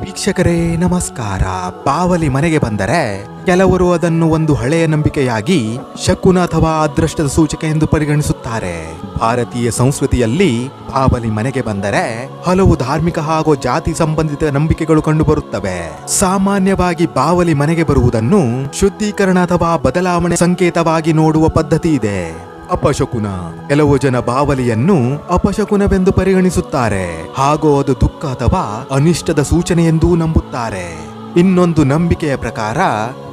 ವೀಕ್ಷಕರೇ, ನಮಸ್ಕಾರ. ಬಾವಲಿ ಮನೆಗೆ ಬಂದರೆ ಕೆಲವರು ಅದನ್ನು ಒಂದು ಹಳೆಯ ನಂಬಿಕೆಯಾಗಿ ಶಕುನ ಅಥವಾ ಅದೃಷ್ಟದ ಸೂಚಕ ಎಂದು ಪರಿಗಣಿಸುತ್ತಾರೆ. ಭಾರತೀಯ ಸಂಸ್ಕೃತಿಯಲ್ಲಿ ಬಾವಲಿ ಮನೆಗೆ ಬಂದರೆ ಹಲವು ಧಾರ್ಮಿಕ ಹಾಗೂ ಜಾತಿ ಸಂಬಂಧಿತ ನಂಬಿಕೆಗಳು ಕಂಡುಬರುತ್ತವೆ. ಸಾಮಾನ್ಯವಾಗಿ ಬಾವಲಿ ಮನೆಗೆ ಬರುವುದನ್ನು ಶುದ್ಧೀಕರಣ ಅಥವಾ ಬದಲಾವಣೆ ಸಂಕೇತವಾಗಿ ನೋಡುವ ಪದ್ಧತಿ ಇದೆ. ಅಪಶಕುನ. ಕೆಲವು ಜನ ಬಾವಲಿಯನ್ನು ಅಪಶಕುನವೆಂದು ಪರಿಗಣಿಸುತ್ತಾರೆ. ಹಾಗೂ ಅದು ದುಃಖ ಅಥವಾ ಅನಿಷ್ಟದ ಸೂಚನೆ ಎಂದೂ ನಂಬುತ್ತಾರೆ. ಇನ್ನೊಂದು ನಂಬಿಕೆಯ ಪ್ರಕಾರ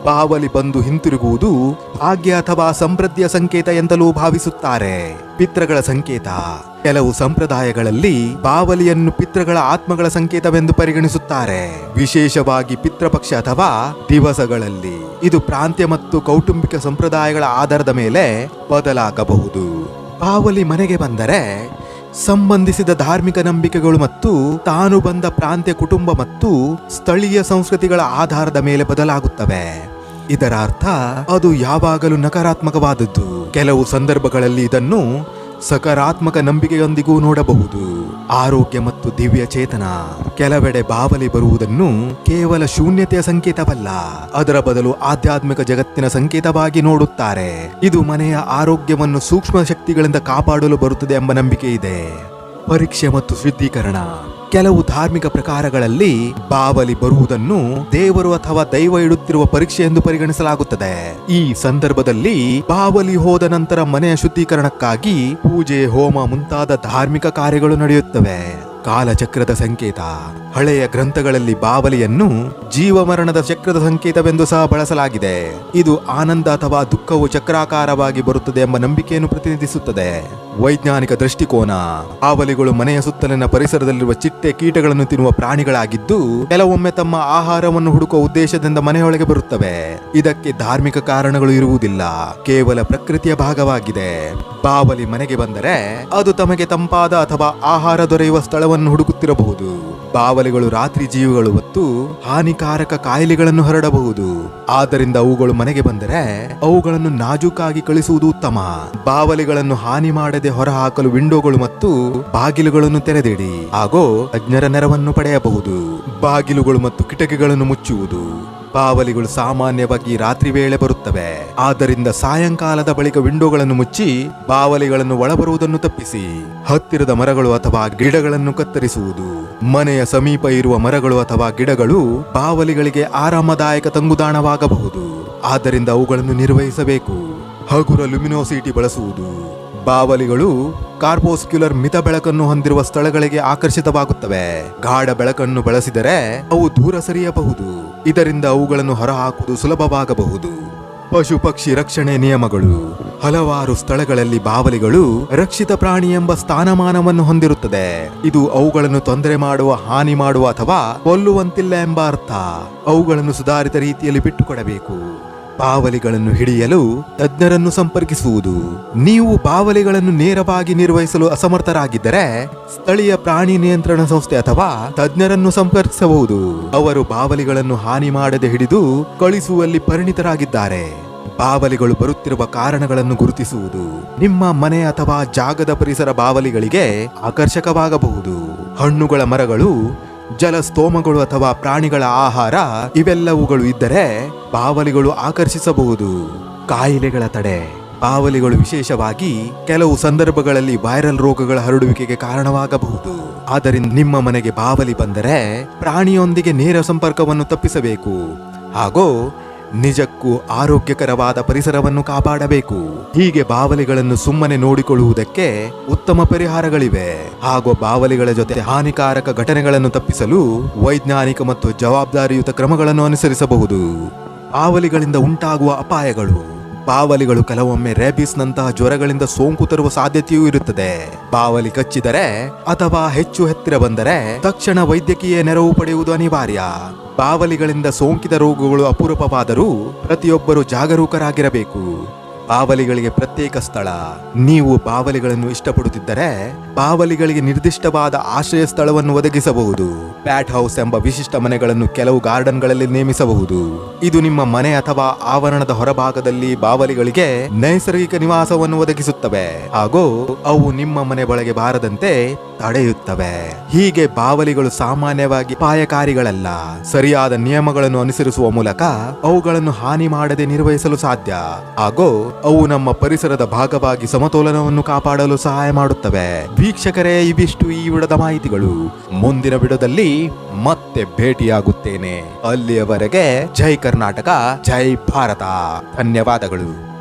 ಬಾವಲಿ ಬಂದು ಹಿಂತಿರುಗುವುದು ಭಾಗ್ಯ ಅಥವಾ ಸಮೃದ್ಧಿಯ ಸಂಕೇತ ಎಂತಲೂ ಭಾವಿಸುತ್ತಾರೆ. ಪಿತ್ರಗಳ ಸಂಕೇತ. ಕೆಲವು ಸಂಪ್ರದಾಯಗಳಲ್ಲಿ ಬಾವಲಿಯನ್ನು ಪಿತ್ರಗಳ ಆತ್ಮಗಳ ಸಂಕೇತವೆಂದು ಪರಿಗಣಿಸುತ್ತಾರೆ. ವಿಶೇಷವಾಗಿ ಪಿತೃಪಕ್ಷ ಅಥವಾ ದಿವಸಗಳಲ್ಲಿ. ಇದು ಪ್ರಾಂತ್ಯ ಮತ್ತು ಕೌಟುಂಬಿಕ ಸಂಪ್ರದಾಯಗಳ ಆಧಾರದ ಮೇಲೆ ಬದಲಾಗಬಹುದು. ಬಾವಲಿ ಮನೆಗೆ ಬಂದರೆ ಸಂಬಂಧಿಸಿದ ಧಾರ್ಮಿಕ ನಂಬಿಕೆಗಳು ಮತ್ತು ತಾನು ಬಂದ ಪ್ರಾಂತ್ಯ ಕುಟುಂಬ ಮತ್ತು ಸ್ಥಳೀಯ ಸಂಸ್ಕೃತಿಗಳ ಆಧಾರದ ಮೇಲೆ ಬದಲಾಗುತ್ತವೆ. ಇದರ ಅರ್ಥ ಅದು ಯಾವಾಗಲೂ ನಕಾರಾತ್ಮಕವಾದದ್ದು. ಕೆಲವು ಸಂದರ್ಭಗಳಲ್ಲಿ ಇದನ್ನು ಸಕಾರಾತ್ಮಕ ನಂಬಿಕೆಯೊಂದಿಗೂ ನೋಡಬಹುದು. ಆರೋಗ್ಯ ಮತ್ತು ದಿವ್ಯ ಚೇತನ ಕೆಲವೆಡೆ ಬಾವಲಿ ಬರುವುದನ್ನು ಕೇವಲ ಶೂನ್ಯತೆಯ ಸಂಕೇತವಲ್ಲ, ಅದರ ಬದಲು ಆಧ್ಯಾತ್ಮಿಕ ಜಗತ್ತಿನ ಸಂಕೇತವಾಗಿ ನೋಡುತ್ತಾರೆ. ಇದು ಮನೆಯ ಆರೋಗ್ಯವನ್ನು ಸೂಕ್ಷ್ಮ ಶಕ್ತಿಗಳಿಂದ ಕಾಪಾಡಲು ಬರುತ್ತದೆ ಎಂಬ ನಂಬಿಕೆ ಇದೆ ಪರೀಕ್ಷೆ ಮತ್ತು ಶುದ್ಧೀಕರಣ ಕೆಲವು ಧಾರ್ಮಿಕ ಪ್ರಕಾರಗಳಲ್ಲಿ ಬಾವಲಿ ಬರುವುದನ್ನು ದೇವರು ಅಥವಾ ದೈವ ಇಡುತ್ತಿರುವ ಪರೀಕ್ಷೆ ಎಂದು ಪರಿಗಣಿಸಲಾಗುತ್ತದೆ. ಈ ಸಂದರ್ಭದಲ್ಲಿ ಬಾವಲಿ ಹೋದ ನಂತರ ಮನೆಯ ಶುದ್ಧೀಕರಣಕ್ಕಾಗಿ ಪೂಜೆ, ಹೋಮ ಮುಂತಾದ ಧಾರ್ಮಿಕ ಕಾರ್ಯಗಳು ನಡೆಯುತ್ತವೆ. ಕಾಲಚಕ್ರದ ಸಂಕೇತ. ಹಳೆಯ ಗ್ರಂಥಗಳಲ್ಲಿ ಬಾವಲಿಯನ್ನು ಜೀವಮರಣದ ಚಕ್ರದ ಸಂಕೇತವೆಂದು ಸಹ ಬಳಸಲಾಗಿದೆ. ಇದು ಆನಂದ ಅಥವಾ ದುಃಖವು ಚಕ್ರಾಕಾರವಾಗಿ ಬರುತ್ತದೆ ಎಂಬ ನಂಬಿಕೆಯನ್ನು ಪ್ರತಿನಿಧಿಸುತ್ತದೆ. ವೈಜ್ಞಾನಿಕ ದೃಷ್ಟಿಕೋನ. ಬಾವಲಿಗಳು ಮನೆಯ ಸುತ್ತಲಿನ ಪರಿಸರದಲ್ಲಿರುವ ಚಿಟ್ಟೆ ಕೀಟಗಳನ್ನು ತಿನ್ನುವ ಪ್ರಾಣಿಗಳಾಗಿದ್ದು, ಕೆಲವೊಮ್ಮೆ ತಮ್ಮ ಆಹಾರವನ್ನು ಹುಡುಕುವ ಉದ್ದೇಶದಿಂದ ಮನೆಯೊಳಗೆ ಬರುತ್ತವೆ. ಇದಕ್ಕೆ ಧಾರ್ಮಿಕ ಕಾರಣಗಳು ಇರುವುದಿಲ್ಲ. ಕೇವಲ ಪ್ರಕೃತಿಯ ಭಾಗವಾಗಿದೆ. ಬಾವಲಿ ಮನೆಗೆ ಬಂದರೆ ಅದು ತಮಗೆ ತಂಪಾದ ಅಥವಾ ಆಹಾರ ದೊರೆಯುವ ಸ್ಥಳವನ್ನು ಹುಡುಕುತ್ತಿರಬಹುದು. ಬಾವಲಿಗಳು ರಾತ್ರಿ ಜೀವಿಗಳು ಮತ್ತು ಹಾನಿಕಾರಕ ಕಾಯಿಲೆಗಳನ್ನು ಹರಡಬಹುದು. ಆದ್ದರಿಂದ ಅವುಗಳು ಮನೆಗೆ ಬಂದರೆ ಅವುಗಳನ್ನು ನಾಜೂಕಾಗಿ ಕಳಿಸುವುದು ಉತ್ತಮ. ಬಾವಲಿಗಳನ್ನು ಹಾನಿ ಮಾಡದೆ ಹೊರಹಾಕಲು ವಿಂಡೋಗಳು ಮತ್ತು ಬಾಗಿಲುಗಳನ್ನು ತೆರೆದಿಡಿ. ಹಾಗೂ ತಜ್ಞರ ನೆರವನ್ನು ಪಡೆಯಬಹುದು. ಬಾಗಿಲುಗಳು ಮತ್ತು ಕಿಟಕಿಗಳನ್ನು ಮುಚ್ಚುವುದು. ಬಾವಲಿಗಳು ಸಾಮಾನ್ಯವಾಗಿ ರಾತ್ರಿ ವೇಳೆ ಬರುತ್ತವೆ. ಆದ್ದರಿಂದ ಸಾಯಂಕಾಲದ ಬಳಿಕ ವಿಂಡೋಗಳನ್ನು ಮುಚ್ಚಿ ಬಾವಲಿಗಳನ್ನು ಒಳಬರುವುದನ್ನು ತಪ್ಪಿಸಿ. ಹತ್ತಿರದ ಮರಗಳು ಅಥವಾ ಗಿಡಗಳನ್ನು ಕತ್ತರಿಸುವುದು. ಮನೆಯ ಸಮೀಪ ಇರುವ ಮರಗಳು ಅಥವಾ ಗಿಡಗಳು ಬಾವಲಿಗಳಿಗೆ ಆರಾಮದಾಯಕ ತಂಗುದಾಣವಾಗಬಹುದು. ಆದ್ದರಿಂದ ಅವುಗಳನ್ನು ನಿರ್ವಹಿಸಬೇಕು. ಹಗುರ ಲುಮಿನೋಸಿಟಿ ಬಳಸುವುದು. ಬಾವಲಿಗಳು ಕಾರ್ಪೋಸ್ಕ್ಯುಲರ್ ಮಿತ ಬೆಳಕನ್ನು ಹೊಂದಿರುವ ಸ್ಥಳಗಳಿಗೆ ಆಕರ್ಷಿತವಾಗುತ್ತವೆ. ಗಾಢ ಬೆಳಕನ್ನು ಬಳಸಿದರೆ ಅವು ದೂರ ಸರಿಯಬಹುದು. ಇದರಿಂದ ಅವುಗಳನ್ನು ಹೊರಹಾಕುವುದು ಸುಲಭವಾಗಬಹುದು. ಪಶು ಪಕ್ಷಿ ರಕ್ಷಣೆ ನಿಯಮಗಳು. ಹಲವಾರು ಸ್ಥಳಗಳಲ್ಲಿ ಬಾವಲಿಗಳು ರಕ್ಷಿತ ಪ್ರಾಣಿ ಎಂಬ ಸ್ಥಾನಮಾನವನ್ನು ಹೊಂದಿರುತ್ತದೆ. ಇದು ಅವುಗಳನ್ನು ತೊಂದರೆ ಮಾಡುವ, ಹಾನಿ ಮಾಡುವ ಅಥವಾ ಕೊಲ್ಲುವಂತಿಲ್ಲ ಎಂಬ ಅರ್ಥ. ಅವುಗಳನ್ನು ಸುಧಾರಿತ ರೀತಿಯಲ್ಲಿ ಬಿಟ್ಟುಕೊಡಬೇಕು. ಬಾವಲಿಗಳನ್ನು ಹಿಡಿಯಲು ತಜ್ಞರನ್ನು ಸಂಪರ್ಕಿಸುವುದು. ನೀವು ಬಾವಲಿಗಳನ್ನು ನೇರವಾಗಿ ನಿರ್ವಹಿಸಲು ಅಸಮರ್ಥರಾಗಿದ್ದರೆ ಸ್ಥಳೀಯ ಪ್ರಾಣಿ ನಿಯಂತ್ರಣ ಸಂಸ್ಥೆ ಅಥವಾ ತಜ್ಞರನ್ನು ಸಂಪರ್ಕಿಸಬಹುದು. ಅವರು ಬಾವಲಿಗಳನ್ನು ಹಾನಿ ಮಾಡದೆ ಹಿಡಿದು ಕಳಿಸುವಲ್ಲಿ ಪರಿಣಿತರಾಗಿದ್ದಾರೆ. ಬಾವಲಿಗಳು ಬರುತ್ತಿರುವ ಕಾರಣಗಳನ್ನು ಗುರುತಿಸುವುದು ನಿಮ್ಮ ಮನೆ ಅಥವಾ ಜಾಗದ ಪರಿಸರ ಬಾವಲಿಗಳಿಗೆ ಆಕರ್ಷಕವಾಗಬಹುದು. ಹಣ್ಣುಗಳ ಮರಗಳು ಜಲಸ್ತೋಮಗಳು ಅಥವಾ ಪ್ರಾಣಿಗಳ ಆಹಾರ ಇವೆಲ್ಲವುಗಳು ಇದ್ದರೆ ಬಾವಲಿಗಳು ಆಕರ್ಷಿಸಬಹುದು. ಕಾಯಿಲೆಗಳ ತಡೆ. ಬಾವಲಿಗಳು ವಿಶೇಷವಾಗಿ ಕೆಲವು ಸಂದರ್ಭಗಳಲ್ಲಿ ವೈರಲ್ ರೋಗಗಳ ಹರಡುವಿಕೆಗೆ ಕಾರಣವಾಗಬಹುದು. ಆದ್ದರಿಂದ ನಿಮ್ಮ ಮನೆಗೆ ಬಾವಲಿ ಬಂದರೆ ಪ್ರಾಣಿಯೊಂದಿಗೆ ನೇರ ಸಂಪರ್ಕವನ್ನು ತಪ್ಪಿಸಬೇಕು. ಹಾಗೂ ನಿಜಕ್ಕೂ ಆರೋಗ್ಯಕರವಾದ ಪರಿಸರವನ್ನು ಕಾಪಾಡಬೇಕು. ಹೀಗೆ ಬಾವಲಿಗಳನ್ನು ಸುಮ್ಮನೆ ನೋಡಿಕೊಳ್ಳುವುದಕ್ಕೆ ಉತ್ತಮ ಪರಿಹಾರಗಳಿವೆ. ಹಾಗೂ ಬಾವಲಿಗಳ ಜೊತೆ ಹಾನಿಕಾರಕ ಘಟನೆಗಳನ್ನು ತಪ್ಪಿಸಲು ವೈಜ್ಞಾನಿಕ ಮತ್ತು ಜವಾಬ್ದಾರಿಯುತ ಕ್ರಮಗಳನ್ನು ಅನುಸರಿಸಬಹುದು. ಬಾವಲಿಗಳಿಂದ ಉಂಟಾಗುವ ಅಪಾಯಗಳು ಬಾವಲಿಗಳು ಕೆಲವೊಮ್ಮೆ ರೇಬಿಸ್ ನಂತಹ ಜ್ವರಗಳಿಂದ ಸೋಂಕು ತರುವ ಸಾಧ್ಯತೆಯೂ ಇರುತ್ತದೆ. ಬಾವಲಿ ಕಚ್ಚಿದರೆ ಅಥವಾ ಹೆಚ್ಚು ಹತ್ತಿರ ಬಂದರೆ ತಕ್ಷಣ ವೈದ್ಯಕೀಯ ನೆರವು ಪಡೆಯುವುದು ಅನಿವಾರ್ಯ. ಬಾವಲಿಗಳಿಂದ ಸೋಂಕಿತ ರೋಗಗಳು ಅಪರೂಪವಾದರೂ ಪ್ರತಿಯೊಬ್ಬರು ಜಾಗರೂಕರಾಗಿರಬೇಕು. ಬಾವಲಿಗಳಿಗೆ ಪ್ರತ್ಯೇಕ ಸ್ಥಳ. ನೀವು ಬಾವಲಿಗಳನ್ನು ಇಷ್ಟಪಡುತ್ತಿದ್ದರೆ ಬಾವಲಿಗಳಿಗೆ ನಿರ್ದಿಷ್ಟವಾದ ಆಶ್ರಯ ಸ್ಥಳವನ್ನು ಒದಗಿಸಬಹುದು. ಪ್ಯಾಟ್ ಹೌಸ್ ಎಂಬ ವಿಶಿಷ್ಟ ಮನೆಗಳನ್ನು ಕೆಲವು ಗಾರ್ಡನ್ಗಳಲ್ಲಿ ನೇಮಿಸಬಹುದು. ಇದು ನಿಮ್ಮ ಮನೆ ಅಥವಾ ಆವರಣದ ಹೊರಭಾಗದಲ್ಲಿ ಬಾವಲಿಗಳಿಗೆ ನೈಸರ್ಗಿಕ ನಿವಾಸವನ್ನು ಒದಗಿಸುತ್ತವೆ. ಹಾಗೂ ಅವು ನಿಮ್ಮ ಮನೆ ಬಳಗೆ ಬಾರದಂತೆ ತಡೆಯುತ್ತವೆ. ಹೀಗೆ ಬಾವಲಿಗಳು ಸಾಮಾನ್ಯವಾಗಿ ಅಪಾಯಕಾರಿಗಳಲ್ಲ. ಸರಿಯಾದ ನಿಯಮಗಳನ್ನು ಅನುಸರಿಸುವ ಮೂಲಕ ಅವುಗಳನ್ನು ಹಾನಿ ಮಾಡದೆ ನಿರ್ವಹಿಸಲು ಸಾಧ್ಯ. ಹಾಗೂ ಅವು ನಮ್ಮ ಪರಿಸರದ ಭಾಗವಾಗಿ ಸಮತೋಲನವನ್ನು ಕಾಪಾಡಲು ಸಹಾಯ ಮಾಡುತ್ತವೆ. ವೀಕ್ಷಕರೇ, ಇವಿಷ್ಟು ಈ ವಿಡದ ಮಾಹಿತಿಗಳು. ಮುಂದಿನ ವಿಡದಲ್ಲಿ ಮತ್ತೆ ಭೇಟಿಯಾಗುತ್ತೇನೆ. ಅಲ್ಲಿಯವರೆಗೆ ಜೈ ಕರ್ನಾಟಕ, ಜೈ ಭಾರತ. ಧನ್ಯವಾದಗಳು.